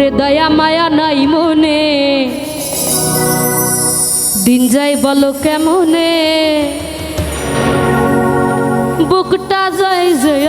ওরে দয়া মায়া নাই মনে। দিন যাই বলো কেমনে? বুকটা যাই জয়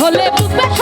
হলে বুকে